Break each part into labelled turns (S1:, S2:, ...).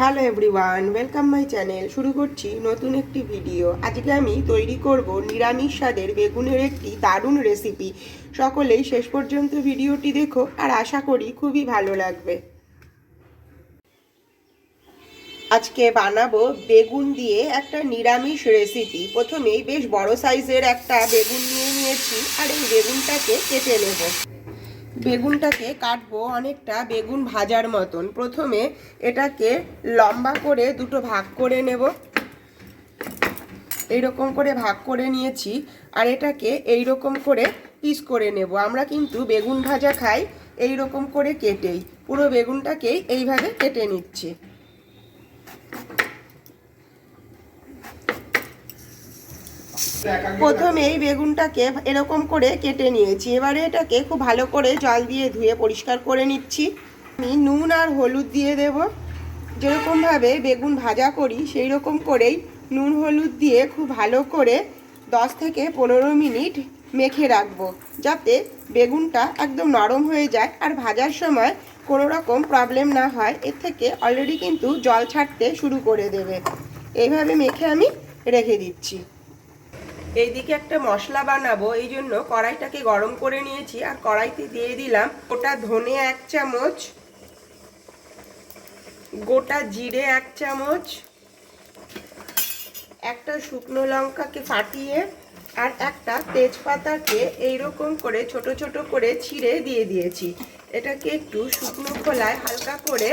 S1: Hello everyone, welcome my channel. শুরু করছি নতুন একটি ভিডিও। আজকে আমি তৈরি করব নিরামিষ স্বাদের বেগুনের একটি দারুণ রেসিপি। সকলেই শেষ পর্যন্ত ভিডিওটি দেখো আর আশা করি খুবই ভালো লাগবে। আজকে বানাবো বেগুন দিয়ে একটা নিরামিষ রেসিপি। প্রথমেই বেশ বড় সাইজের একটা বেগুন নিয়ে নিয়েছি আর এই বেগুনটাকে কেটে নেব। বেগুনটাকে কাটবো অনেকটা বেগুন ভাজার মতন। প্রথমে এটাকে লম্বা করে দুটো ভাগ করে নেব। এইরকম করে ভাগ করে নিয়েছি আর এটাকে এই রকম করে পিস করে নেব। আমরা কিন্তু বেগুন ভাজা খাই এই রকম করে কেটেই। পুরো বেগুনটাকেই এইভাবে কেটে নিচ্ছি। প্রথমে এই বেগুনটাকে এরকম করে কেটে নিয়েছি। এবারে এটাকে খুব ভালো করে জল দিয়ে ধুয়ে পরিষ্কার করে নিচ্ছি। আমি নুন আর হলুদ দিয়ে দেব। যেরকমভাবে বেগুন ভাজা করি সেই রকম করেই নুন হলুদ দিয়ে খুব ভালো করে দশ থেকে পনেরো মিনিট মেখে রাখব যাতে বেগুনটা একদম নরম হয়ে যায়। আর ভাজার সময় কোনো রকম প্রবলেম না হয়। এর থেকে অলরেডি কিন্তু জল ছাড়তে শুরু করে দেবে। এইভাবে মেখে আমি রেখে দিচ্ছি। এইদিকে একটা মশলা বানাবো, এই জন্য কড়াইটাকে গরম করে নিয়েছি। আর কড়াইতে দিয়ে দিলাম গোটা ধনে এক চামচ, গোটা জিরে এক চামচ, একটা শুকনো লঙ্কাকে ফাটিয়ে আর একটা তেজপাতাকে এইরকম করে ছোট ছোট করে ছিঁড়ে দিয়ে দিয়েছি। এটাকে একটু শুকনো খোলায় হালকা করে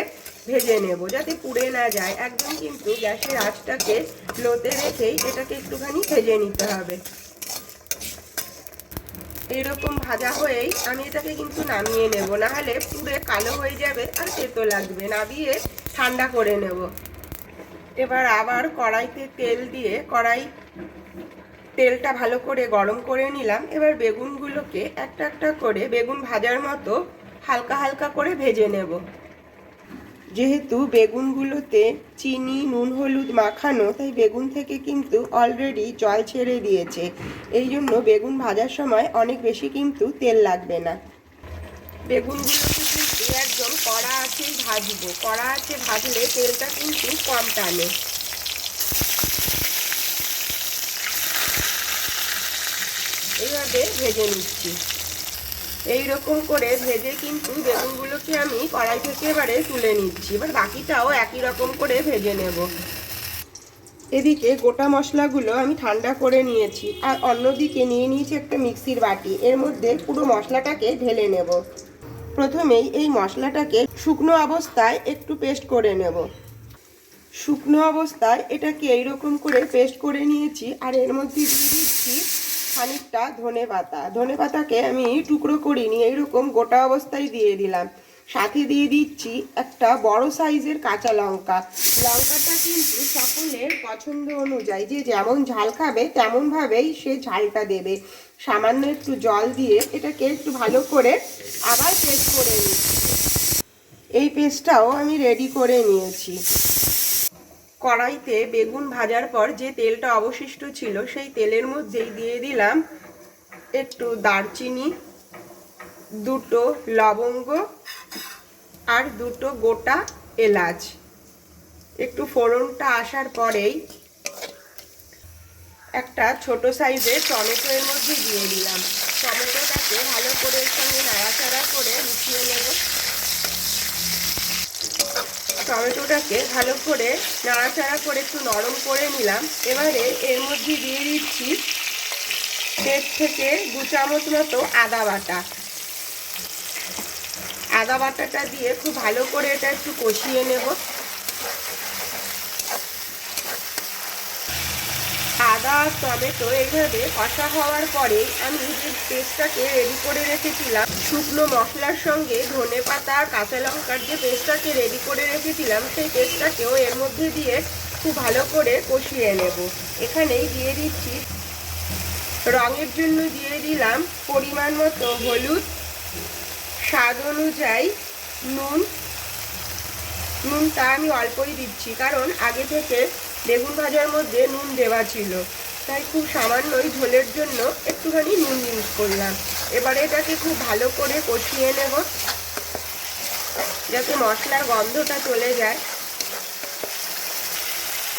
S1: ভেজে নেব, যাতে পুড়ে না যায়। একদম কিন্তু গ্যাসের আঁচটাকে লোতে রেখেই এটাকে একটুখানি ভেজে নিতে হবে। এইরকম ভাজা হয়েই আমি এটাকে কিন্তু নামিয়ে নেব না হলে পুড়ে কালো হয়ে যাবে আর তেতো লাগবে। নামিয়ে ঠান্ডা করে নেব। এবার আবার কড়াইতে তেল দিয়ে, কড়াই তেলটা ভালো করে গরম করে নিলাম। এবার বেগুনগুলোকে একটা একটা করে বেগুন ভাজার মতো হালকা হালকা করে ভেজে নেব। যেহেতু বেগুনগুলোতে চিনি, নুন, হলুদ মাখানো, তাই বেগুন থেকে কিন্তু অলরেডি জল ছেড়ে দিয়েছে। এই জন্য বেগুন ভাজার সময় অনেক বেশি কিন্তু তেল লাগবে না। বেগুনগুলোকে কিন্তু একদম কড়া আছে ভাজবো। কড়া আছে ভাজলে তেলটা কিন্তু কম টানে। এইভাবে ভেজে নিচ্ছি। এই রকম করে ভেজে কিন্তু বেগুনগুলোকে আমি কড়াই থেকে এবারে তুলে নিচ্ছি। এবার বাকিটাও একই রকম করে ভেজে নেব। এদিকে গোটা মশলাগুলো আমি ঠান্ডা করে নিয়েছি আর অন্যদিকে নিয়ে নিয়েছি একটা মিক্সির বাটি। এর মধ্যে পুরো মশলাটাকে ঢেলে নেব। প্রথমেই এই মশলাটাকে শুকনো অবস্থায় একটু পেস্ট করে নেব। শুকনো অবস্থায় এটাকে এইরকম করে পেস্ট করে নিয়েছি আর এর মধ্যে দিয়ে দিচ্ছি খানিকটা ধনে পাতা। ধনে পাতাকে আমি টুকরো করিনি এইরকম গোটা অবস্থায় দিয়ে দিলাম। সাথে দিয়ে দিচ্ছি একটা বড় সাইজের কাঁচা লঙ্কা। লঙ্কাটা কিন্তু সকলের পছন্দ অনুযায়ী যে যেমন ঝাল খাবে, তেমনভাবেই সে ঝালটা দেবে। সামান্য একটু জল দিয়ে এটাকে একটু ভালো করে আবার পেস্ট করে নিচ্ছি। এই পেস্টটাও আমি রেডি করে নিয়েছি। কড়াইতে বেগুন ভাজার পর যে তেলটা অবশিষ্ট ছিল, সেই তেলের মধ্যেই দিয়ে দিলাম একটু দারচিনি, দুটো লবঙ্গ আর দুটো গোটা এলাচ। একটু ফোড়নটা আসার পরেই একটা ছোট সাইজের টমেটো এর মধ্যে দিয়ে দিলাম। টমেটোটাকে ভালো করে সঙ্গে নাড়াচাড়া করে মিশিয়ে নেব টমেটোটাকে ভালো করে নাড়াচাড়া করে একটু নরম করে নিলাম। এবারে এর মধ্যে দিয়ে দিচ্ছি দেড় থেকে দু চামচ মতো আদা বাটা। আদা বাটাটা দিয়ে খুব ভালো করে এটা একটু কষিয়ে নেব। আদা, টমেটো এইভাবে কষা হওয়ার পরে আমি যে পেস্টটাকে রেডি করে রেখেছিলাম, শুকনো মশলার সঙ্গে ধনে পাতা, কাঁচা লঙ্কার যে পেস্টটাকে রেডি করে রেখেছিলাম, সেই পেস্টটাকেও এর মধ্যে দিয়ে খুব ভালো করে কষিয়ে নেব। এখানেই দিয়ে দিচ্ছি। রঙের জন্য দিয়ে দিলাম পরিমাণ মতো হলুদ, স্বাদ অনুযায়ী নুন। নুনটা আমি অল্পই দিচ্ছি, কারণ আগে থেকে বেগুন ভাজার মধ্যে নুন দেওয়া ছিল। তাই খুব সামান্যই ঝোলের জন্য একটুখানি নুন ইউজ করলাম। এবারে এটাকে খুব ভালো করে কষিয়ে নেব। যাতে মশলার গন্ধটা চলে যায়।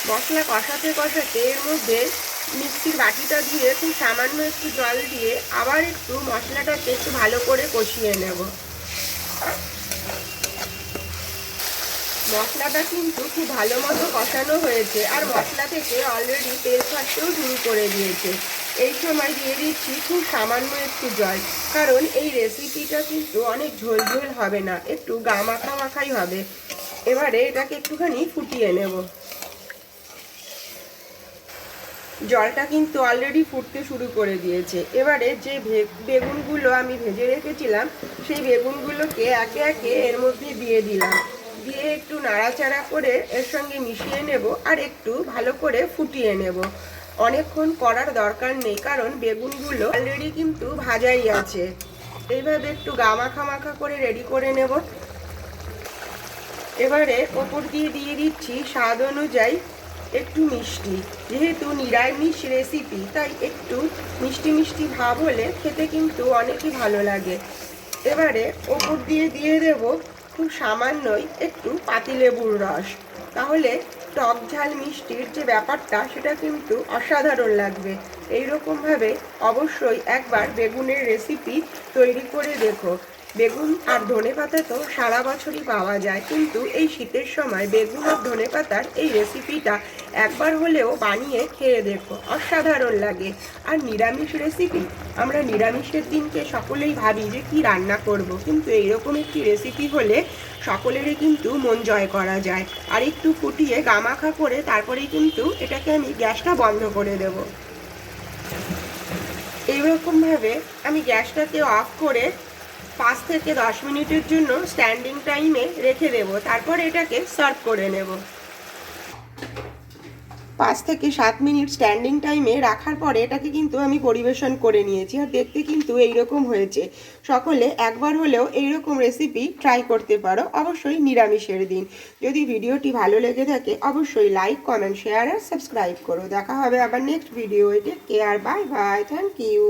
S1: মশলা কষাতে কষাতে এর মধ্যে মিক্সির বাটিটা দিয়ে খুব সামান্য একটু জল দিয়ে আবার একটু মশলাটাকে একটু ভালো করে কষিয়ে নেব। মশলাটা কিন্তু খুব ভালো মতো কষানো হয়েছে আর মশলা থেকে অলরেডি তেল ছাড়তেও শুরু করে দিয়েছে। এই সময় দিয়ে দিচ্ছি খুব সামান্য একটু জল, কারণ এই রেসিপিটা কিন্তু অনেক ঝোল ঝোল হবে না, একটু গা মাখা মাখাই হবে। এবারে এটাকে একটুখানি ফুটিয়ে নেব। জলটা কিন্তু অলরেডি ফুটতে শুরু করে দিয়েছে। এবারে যে বেগুনগুলো আমি ভেজে রেখেছিলাম, সেই বেগুনগুলোকে একে একে এর মধ্যে দিয়ে দিলাম। দিয়ে একটু নাড়াচাড়া করে এর সঙ্গে মিশিয়ে নেব আর একটু ভালো করে ফুটিয়ে নেব। অনেকক্ষণ করার দরকার নেই, কারণ বেগুনগুলো অলরেডি কিন্তু ভাজাই আছে। এইভাবে একটু গা মাখা মাখা করে রেডি করে নেব। এবারে ওপর দিয়ে দিয়ে দিচ্ছি স্বাদ অনুযায়ী একটু মিষ্টি। যেহেতু নিরামিষ রেসিপি তাই একটু মিষ্টি মিষ্টি ভাব হলে খেতে কিন্তু অনেকই ভালো লাগে। এবারে ওপর দিয়ে দিয়ে দেব খুব সামান্যই একটু পাতিলেবুর রস। তাহলে টক ঝাল মিষ্টির যে ব্যাপারটা, সেটা কিন্তু অসাধারণ লাগবে। এই রকমভাবে অবশ্যই একবার বেগুনের রেসিপি তৈরি করে দেখো। বেগুন আর ধনে পাতা তো সারা বছরই পাওয়া যায়, কিন্তু এই শীতের সময় বেগুন আর ধনে পাতার এই রেসিপিটা একবার হলেও বানিয়ে খেয়ে দেখো, অসাধারণ লাগে। আর নিরামিষ রেসিপি আমরা নিরামিষের দিনকে সকলেই ভাবি যে কি রান্না করব, কিন্তু এইরকম একটি রেসিপি হলে সকলেরই কিন্তু মন জয় করা যায়। আর একটু ফুটিয়ে গামাখা করে তারপরেই কিন্তু এটাকে আমি গ্যাসটা বন্ধ করে দেবো। এইরকমভাবে আমি গ্যাসটাকে অফ করে পাঁচ থেকে দশ মিনিটের জন্য স্ট্যান্ডিং টাইমে রেখে দেব। তারপর এটাকে সার্ভ করে নেব। পাঁচ থেকে সাত মিনিট স্ট্যান্ডিং টাইমে রাখার পরে এটাকে কিন্তু আমি পরিবেশন করে নিয়েছি আর দেখতে কিন্তু এইরকম হয়েছে। সকলে একবার হলেও এইরকম রেসিপি ট্রাই করতে পারো। অবশ্যই নিরামিষের দিন। যদি ভিডিওটি ভালো লেগে থাকে, অবশ্যই লাইক কমেন্ট শেয়ার আর সাবস্ক্রাইব করো। দেখা হবে আবার নেক্সট ভিডিও এটি care bye bye thank you